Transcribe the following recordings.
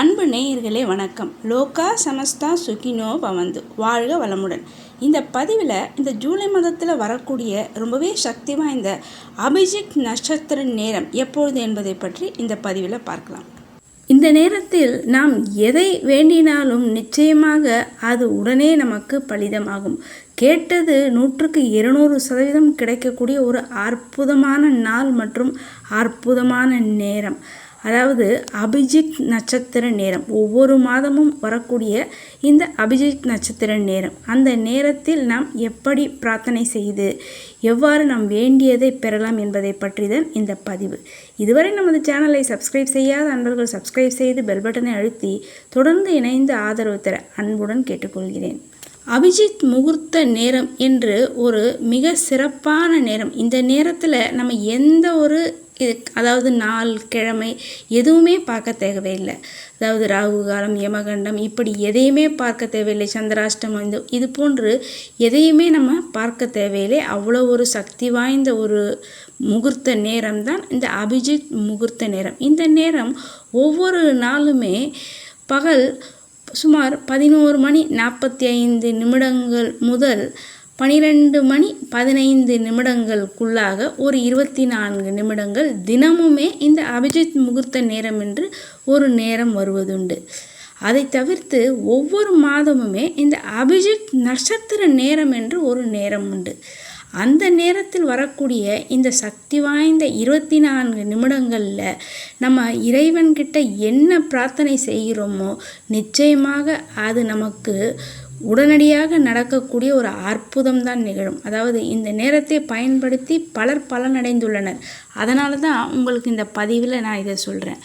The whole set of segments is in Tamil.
அன்பு நேயர்களே வணக்கம். லோகா சமஸ்தா சுகினோ பவந்து. வாழ்க வளமுடன். இந்த பதிவில் இந்த ஜூலை மாதத்தில் வரக்கூடிய ரொம்பவே சக்தி வாய்ந்த அபிஜித் நட்சத்திர நேரம் எப்பொழுது என்பதை பற்றி இந்த பதிவில் பார்க்கலாம். இந்த நேரத்தில் நாம் எதை வேண்டினாலும் நிச்சயமாக அது உடனே நமக்கு பலிதமாகும். கேட்டது நூற்றுக்கு இருநூறு சதவீதம் கிடைக்கக்கூடிய ஒரு அற்புதமான நாள் மற்றும் அற்புதமான நேரம். அதாவது அபிஜித் நட்சத்திர நேரம். ஒவ்வொரு மாதமும் வரக்கூடிய இந்த அபிஜித் நட்சத்திர நேரம். அந்த நேரத்தில் நாம் எப்படி பிரார்த்தனை செய்து எவ்வாறு நாம் வேண்டியதை பெறலாம் என்பதை பற்றி தான் இந்த பதிவு. இதுவரை நமது சேனலை சப்ஸ்கிரைப் செய்யாத அன்பர்கள் சப்ஸ்கிரைப் செய்து பெல் பட்டனை அழுத்தி தொடர்ந்து இணைந்து ஆதரவு தர அன்புடன் கேட்டுக்கொள்கிறேன். அபிஜித் முகூர்த்த நேரம் என்று ஒரு மிக சிறப்பான நேரம். இந்த நேரத்தில் நம்ம எந்த ஒரு இது அதாவது நாள் கிழமை எதுவுமே பார்க்க தேவையில்லை. அதாவது ராகு காலம் யமகண்டம் இப்படி எதையுமே பார்க்க தேவையில்லை. சந்திராஷ்டமம் இந்த இது போன்று எதையுமே நம்ம பார்க்க தேவையில்லை. அவ்வளோ ஒரு சக்தி வாய்ந்த ஒரு முகூர்த்த நேரம் தான் இந்த அபிஜித் முகூர்த்த நேரம். இந்த நேரம் ஒவ்வொரு நாளுமே பகல் சுமார் பதினோரு மணி நாற்பத்தி ஐந்து நிமிடங்கள் முதல் பனிரெண்டு மணி பதினைந்து நிமிடங்களுக்குள்ளாக ஒரு இருபத்தி நான்கு நிமிடங்கள் தினமுமே இந்த அபிஜித் முகூர்த்த நேரம் என்று ஒரு நேரம் வருவதுண்டு. அதை தவிர்த்து ஒவ்வொரு மாதமுமே இந்த அபிஜித் நட்சத்திர நேரம் என்று ஒரு நேரம் உண்டு அந்த நேரத்தில் வரக்கூடிய இந்த சக்தி வாய்ந்த இருபத்தி நான்கு நிமிடங்களில் நம்ம இறைவன்கிட்ட என்ன பிரார்த்தனை செய்கிறோமோ நிச்சயமாக அது நமக்கு உடனடியாக நடக்கக்கூடிய ஒரு அற்புதம் தான் நிகழும். அதாவது இந்த நேரத்தை பயன்படுத்தி பலர் பலனடைந்துள்ளனர். அதனால தான் உங்களுக்கு இந்த பதிவில் நான் இதை சொல்கிறேன்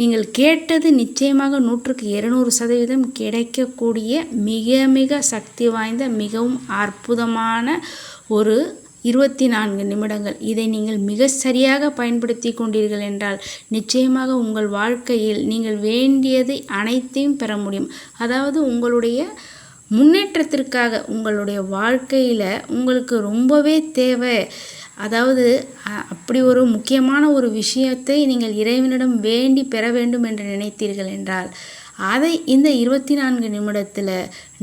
நீங்கள் கேட்டது நிச்சயமாக நூற்றுக்கு இருநூறு சதவீதம் கிடைக்கக்கூடிய மிக மிக சக்தி வாய்ந்த மிகவும் அற்புதமான ஒரு இருபத்தி நான்கு நிமிடங்கள். இதை நீங்கள் மிக சரியாக பயன்படுத்தி கொண்டீர்கள் என்றால் நிச்சயமாக உங்கள் வாழ்க்கையில் நீங்கள் வேண்டியதை அனைத்தையும் பெற முடியும். அதாவது உங்களுடைய முன்னேற்றத்திற்காக உங்களுடைய வாழ்க்கையில் உங்களுக்கு ரொம்பவே தேவை. அதாவது அப்படி ஒரு முக்கியமான ஒரு விஷயத்தை நீங்கள் இறைவனிடம் வேண்டி பெற வேண்டும் என்று நினைத்தீர்கள் என்றால் அதை இந்த இருபத்தி நான்கு நிமிடத்தில்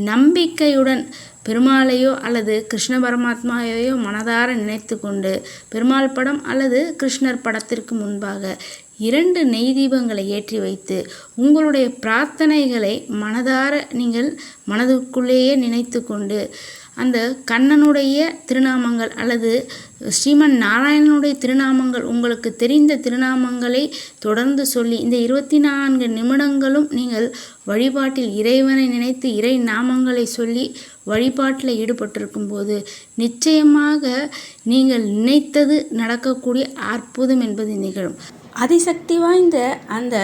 நம்பிக்கையுடன் பெருமாளையோ அல்லது கிருஷ்ண பரமாத்மாவையோ மனதார நினைத்து கொண்டு பெருமாள் படம் அல்லது கிருஷ்ணர் படத்திற்கு முன்பாக இரண்டு நெய் தீபங்களை ஏற்றி வைத்து உங்களுடைய பிரார்த்தனைகளை மனதார நீங்கள் மனதுக்குள்ளேயே நினைத்து கொண்டு அந்த கண்ணனுடைய திருநாமங்கள் அல்லது ஸ்ரீமன் நாராயணனுடைய திருநாமங்கள் உங்களுக்கு தெரிந்த திருநாமங்களை தொடர்ந்து சொல்லி இந்த இருபத்தி நான்கு நிமிடங்களும் நீங்கள் வழிபாட்டில் இறைவனை நினைத்து இறை நாமங்களை சொல்லி வழிபாட்டில் ஈடுபட்டிருக்கும் போது நிச்சயமாக நீங்கள் நினைத்தது நடக்கக்கூடிய அற்புதம் என்பது நிகழும். அதிசக்தி வாய்ந்த அந்த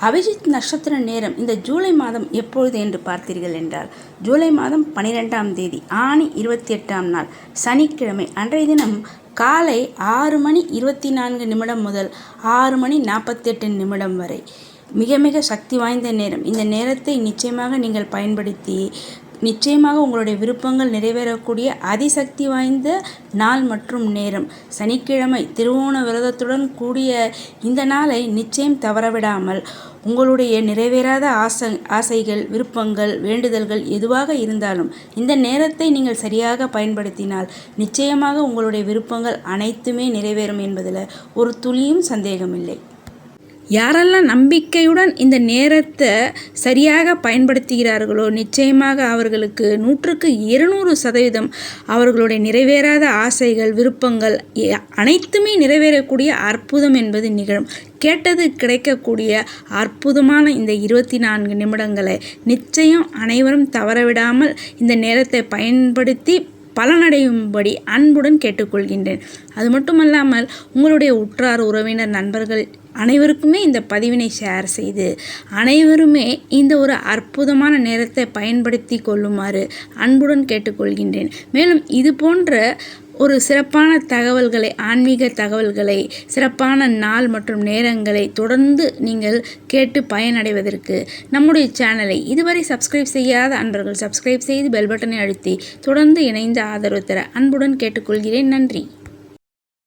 அபிஜித் நட்சத்திர நேரம் இந்த ஜூலை மாதம் எப்பொழுது என்று பார்த்தீர்கள் என்றால் ஜூலை மாதம் பனிரெண்டாம் தேதி ஆணி இருபத்தி எட்டாம் நாள் சனிக்கிழமை அன்றைய தினம் காலை ஆறு மணி இருபத்தி நான்கு நிமிடம் முதல் ஆறு மணி நாற்பத்தெட்டு நிமிடம் வரை. மிக மிக சக்தி வாய்ந்த நேரம். இந்த நேரத்தை நிச்சயமாக நீங்கள் பயன்படுத்தி நிச்சயமாக உங்களுடைய விருப்பங்கள் நிறைவேறக்கூடிய அதிசக்தி வாய்ந்த நாள் மற்றும் நேரம். சனிக்கிழமை திருவோண விரதத்துடன் கூடிய இந்த நாளை நிச்சயம் தவறவிடாமல் உங்களுடைய நிறைவேறாத ஆசை ஆசைகள் விருப்பங்கள் வேண்டுதல்கள் எதுவாக இருந்தாலும் இந்த நேரத்தை நீங்கள் சரியாக பயன்படுத்தினால் நிச்சயமாக உங்களுடைய விருப்பங்கள் அனைத்துமே நிறைவேறும் என்பதில் ஒரு துளியும் சந்தேகமில்லை. யாரெல்லாம் நம்பிக்கையுடன் இந்த நேரத்தை சரியாக பயன்படுத்துகிறார்களோ நிச்சயமாக அவர்களுக்கு நூற்றுக்கு இருநூறு சதவீதம் அவர்களுடைய நிறைவேறாத ஆசைகள் விருப்பங்கள் அனைத்துமே நிறைவேறக்கூடிய அற்புதம் என்பது நிகழும். கேட்டது கிடைக்கக்கூடிய அற்புதமான இந்த இருபத்தி நான்கு நிமிடங்களை நிச்சயம் அனைவரும் தவறவிடாமல் இந்த நேரத்தை பயன்படுத்தி பலனடையும்படி அன்புடன் கேட்டுக்கொள்கின்றேன். அது மட்டுமல்லாமல் உங்களுடைய உற்றார் உறவினர் நண்பர்கள் அனைவருக்குமே இந்த பதிவினை ஷேர் செய்து அனைவருமே இந்த ஒரு அற்புதமான நேரத்தை பயன்படுத்தி கொள்ளுமாறு அன்புடன் கேட்டுக்கொள்கின்றேன். மேலும் இது போன்ற ஒரு சிறப்பான தகவல்களை ஆன்மீக தகவல்களை சிறப்பான நாள் மற்றும் நேரங்களை தொடர்ந்து நீங்கள் கேட்டு பயனடைவதற்கு நம்முடைய சேனலை இதுவரை சப்ஸ்கிரைப் செய்யாத அன்பர்கள் சப்ஸ்கிரைப் செய்து பெல் பட்டனை அழுத்தி தொடர்ந்து இணைந்து ஆதரவு தர அன்புடன் கேட்டுக்கொள்கிறேன். நன்றி.